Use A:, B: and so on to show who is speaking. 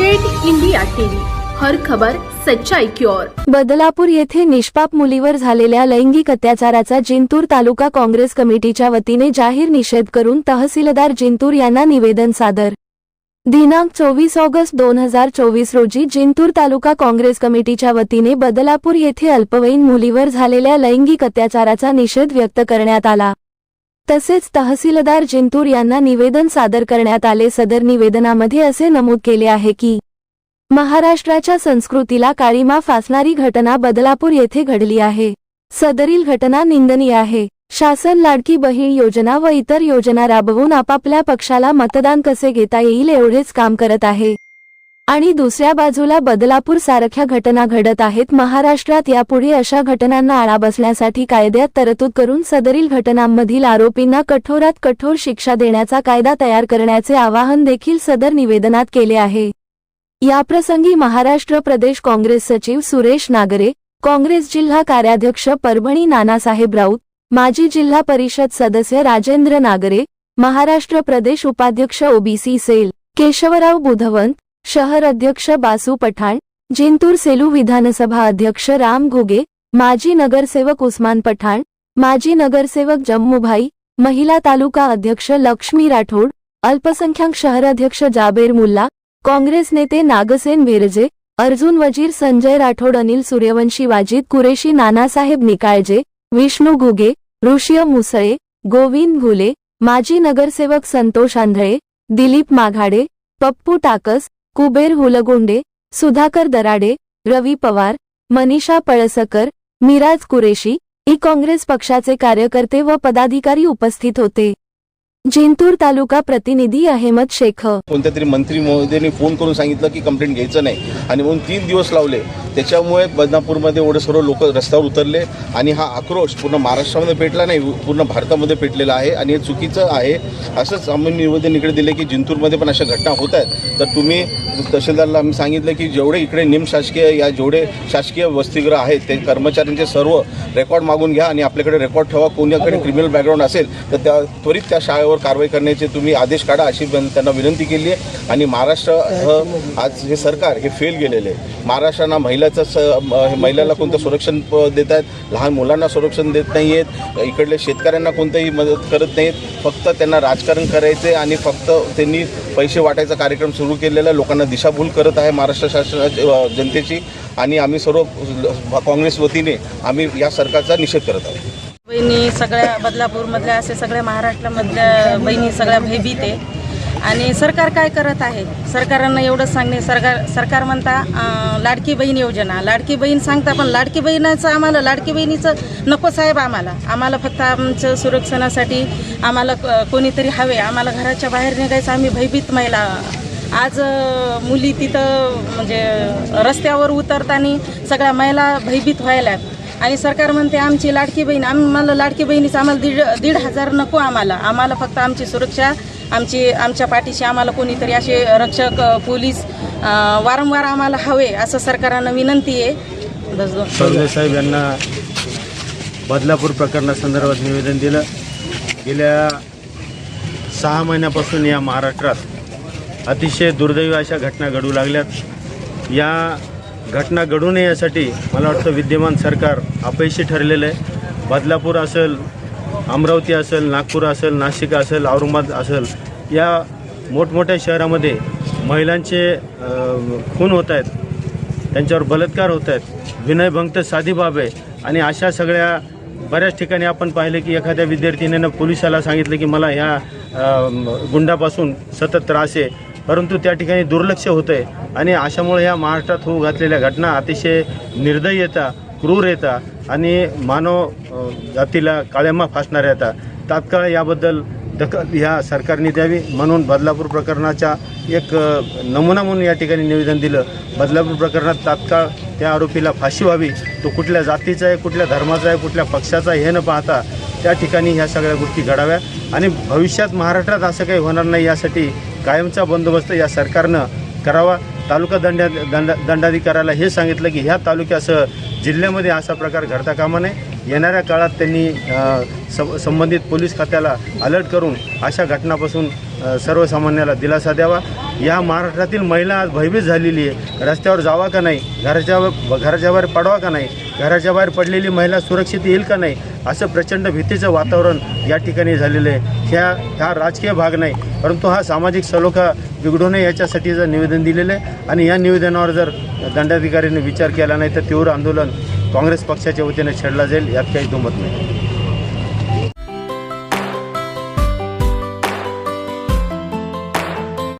A: Update India TV. हर खबर सच्चाई की ओर.
B: बदलापूर येथे निष्पाप मुलीवर झालेल्या लैंगिक अत्याचाराचा जिंतूर तालुका काँग्रेस कमिटीच्या वतीने जाहीर निषेध करून तहसीलदार जिंतूर यांना निवेदन सादर. दिनांक चोवीस ऑगस्ट दोन हजार चोवीस रोजी जिंतूर तालुका काँग्रेस कमिटीच्या वतीने बदलापूर येथे अल्पवयीन मुलीवर झालेल्या लैंगिक अत्याचाराचा निषेध व्यक्त करण्यात आला. तसेच तहसीलदार जिंतूर यांना निवेदन सादर करण्यात आले. सदर निवेदनामध्ये असे नमूद केले आहे की महाराष्ट्राच्या संस्कृतीला काळीमा फासणारी घटना बदलापूर येथे घडली आहे. सदरील घटना निंदनीय आहे. शासन लाडकी बहीण योजना व इतर योजना राबवून आपापल्या पक्षाला मतदान कसे घेता येईल एवढेच काम करत आहे. आणि दुसऱ्या बाजूला बदलापूर सारख्या घटना घडत आहेत. महाराष्ट्रात यापुढे अशा घटनांना आळा बसण्यासाठी कायद्यात तरतूद करून सदरील घटनांमधील आरोपींना कठोरात कठोर शिक्षा देण्याचा कायदा तयार करण्याचे आवाहन देखील सदर निवेदनात केले आहे. याप्रसंगी महाराष्ट्र प्रदेश काँग्रेस सचिव सुरेश नागरे काँग्रेस जिल्हा कार्याध्यक्ष परभणी नानासाहेब राऊत माजी जिल्हा परिषद सदस्य राजेंद्र नागरे महाराष्ट्र प्रदेश उपाध्यक्ष ओबीसी सेल केशवराव बुधवंत शहर अध्यक्ष बासू पठाण जिंतूर सेलू विधानसभा अध्यक्ष राम घुगे माजी नगरसेवक उस्मान पठाण माजी नगरसेवक जम्मूभाई महिला तालुका अध्यक्ष लक्ष्मी राठोड अल्पसंख्याक शहराध्यक्ष जाबेर मुल्ला काँग्रेस नेते नागसेन विरजे अर्जुन वजीर संजय राठोड अनिल सूर्यवंशी वाजिद कुरेशी नानासाहेब निकाळजे विष्णू घुगे ऋषिय मुसळे गोविंद घुले माजी नगरसेवक संतोष आंधळे दिलीप माघाडे पप्पू टाकस कुबेर हुलगोंडे सुधाकर दराडे रवी पवार मनीषा पळसकर मिराज कुरेशी ई काँग्रेस पक्षाचे कार्यकर्ते व पदाधिकारी उपस्थित होते. जिंतूर तालुका प्रतिनिधी अहमद शेख.
C: कोणत्या तरी मंत्री महोदयांनी फोन करून सांगितलं की कंप्लेंट घ्यायचं नाही. आणि म्हणून तीन दिवस लावले. त्याच्यामुळे बदनापूरमध्ये एवढे सर्व लोक रस्त्यावर उतरले आणि हा आक्रोश पूर्ण महाराष्ट्रामध्ये पेटला नाही पूर्ण भारतामध्ये पेटलेला आहे आणि हे चुकीचं आहे. असंच आम्ही निवेदन इकडे दिले की जिंतूरमध्ये पण अशा घटना होत आहेत. तर तुम्ही तहसीलदारला आम्ही सांगितलं की जेवढे इकडे निमशासकीय या जेवढे शासकीय वसतिगृह आहेत ते कर्मचाऱ्यांचे सर्व रेकॉर्ड मागून घ्या आणि आपल्याकडे रेकॉर्ड ठेवा. कोणाकडे क्रिमिनल बॅकग्राऊंड असेल तर त्या त्वरित त्या शाळेवर कारवाई करण्याचे तुम्ही आदेश काढा अशी त्यांना विनंती केली आहे. आणि महाराष्ट्र आज हे सरकार हे फेल गेलेले आहे. महाराष्ट्रांना महिलाचं स हे महिलाला कोणतं संरक्षण प- देत आहेत? लहान मुलांना संरक्षण देत नाही आहेत. इकडले शेतकऱ्यांना कोणतंही मदत करत नाहीत. फक्त त्यांना राजकारण करायचे आणि फक्त त्यांनी पैसे वाटायचा कार्यक्रम सुरू केलेला आहे. लोकांना दिशाभूल करत आहे महाराष्ट्र शासनाची जनतेची. आणि आम्ही सर्व काँग्रेस वतीने आम्ही या सरकारचा निषेध करत आहोत.
D: बहिणी सगळ्या बदलापूरमधल्या असे सगळ्या महाराष्ट्रामधल्या बहिणी सगळ्या भयभीत आहे. आणि सरकार काय करत आहे? सरकारांना एवढंच सांगणे सरकार सरकार म्हणता लाडकी बहीण योजना. लाडकी बहीण सांगता पण लाडकी बहिणीचं आम्हाला लाडकी बहिणीचं नको साहेब आम्हाला. आम्हाला फक्त आमचं सुरक्षणासाठी आम्हाला क- कोणीतरी हवे. आम्हाला घराच्या बाहेर निघायचं आम्ही भयभीत महिला. आज मुली तिथं म्हणजे रस्त्यावर उतरताना सगळ्या महिला भयभीत व्हायल्यात. आणि सरकार म्हणते आमची लाडकी बहीण आम्हाला लाडकी बहिणीचं आम्हाला दीड दीड हजार नको आम्हाला. आम्हाला फक्त आमची सुरक्षा आमची आमच्या पाठीशी आम्हाला कोणीतरी असे रक्षक पोलीस वारंवार आम्हाला हवे असं सरकारांना विनंती आहे. बस दोन.
E: साहेब यांना बदलापूर प्रकरणासंदर्भात निवेदन दिलं. गेल्या सहा महिन्यापासून या महाराष्ट्रात अतिशय दुर्दैवी अशा घटना घडू लागल्यात. या घटना घडू नये यासाठी मला वाटतं विद्यमान सरकार अपयशी ठरलेलं आहे. बदलापूर असेल अमरावती असेल नागपूर असेल नाशिक असेल औरंगाबाद असेल या मोठमोठ्या शहरामध्ये महिलांचे खून होत आहेत. त्यांच्यावर बलात्कार होत आहेत. विनयभंग तर साधी बाब आहे. आणि अशा सगळ्या बऱ्याच ठिकाणी आपण पाहिलं की एखाद्या विद्यार्थिनीनं पोलिसाला सांगितलं की मला ह्या गुंडापासून सतत त्रास आहे. परंतु त्या ठिकाणी दुर्लक्ष होतं आहे आणि अशामुळे ह्या महाराष्ट्रात होऊ घातलेल्या घटना अतिशय निर्दयी येतात क्रूर येतात आणि मानव जातीला काळ्यामा फासणाऱ्या येतात तात्काळ याबद्दल दखल ह्या सरकारने द्यावी म्हणून बदलापूर प्रकरणाच्या एक नमुना म्हणून या ठिकाणी निवेदन दिलं. बदलापूर प्रकरणात तात्काळ त्या आरोपीला फाशी व्हावी. तो कुठल्या जातीचा आहे कुठल्या धर्माचा आहे कुठल्या पक्षाचा आहे हे न पाहता त्या ठिकाणी ह्या सगळ्या गोष्टी घडाव्या. आणि भविष्यात महाराष्ट्रात असं काही होणार नाही यासाठी कायमचा बंदोबस्त या सरकारनं करावा. तालुका दंडा दंड दंडाधिकाऱ्याला हे सांगितलं की ह्या तालुक्यासह जिल्ह्यामध्ये असा प्रकार घडता कामा नये. येणाऱ्या काळात त्यांनी सं संबंधित पोलीस खात्याला अलर्ट करून अशा घटनापासून सर्वसामान्याला दिलासा द्यावा. या महाराष्ट्रातील महिला आज भयभीत झालेली आहे. रस्त्यावर जावा का नाही? घराच्या घराच्या बाहेर पडवा का नाही? घराच्या बाहेर पडलेली महिला सुरक्षित येईल का नाही? असं प्रचंड भीतीचं वातावरण या ठिकाणी झालेलं आहे. ह्या हा राजकीय भाग नाही परंतु हा सामाजिक सलोखा बिघडू नये याच्यासाठीचं निवेदन दिलेलं आहे आणि या निवेदनावर जर दंडाधिकाऱ्यांनी विचार केला नाही तर तीव्र आंदोलन काँग्रेस पक्षाच्या वतीने छेडला जाईल यात काही दुमत नाही.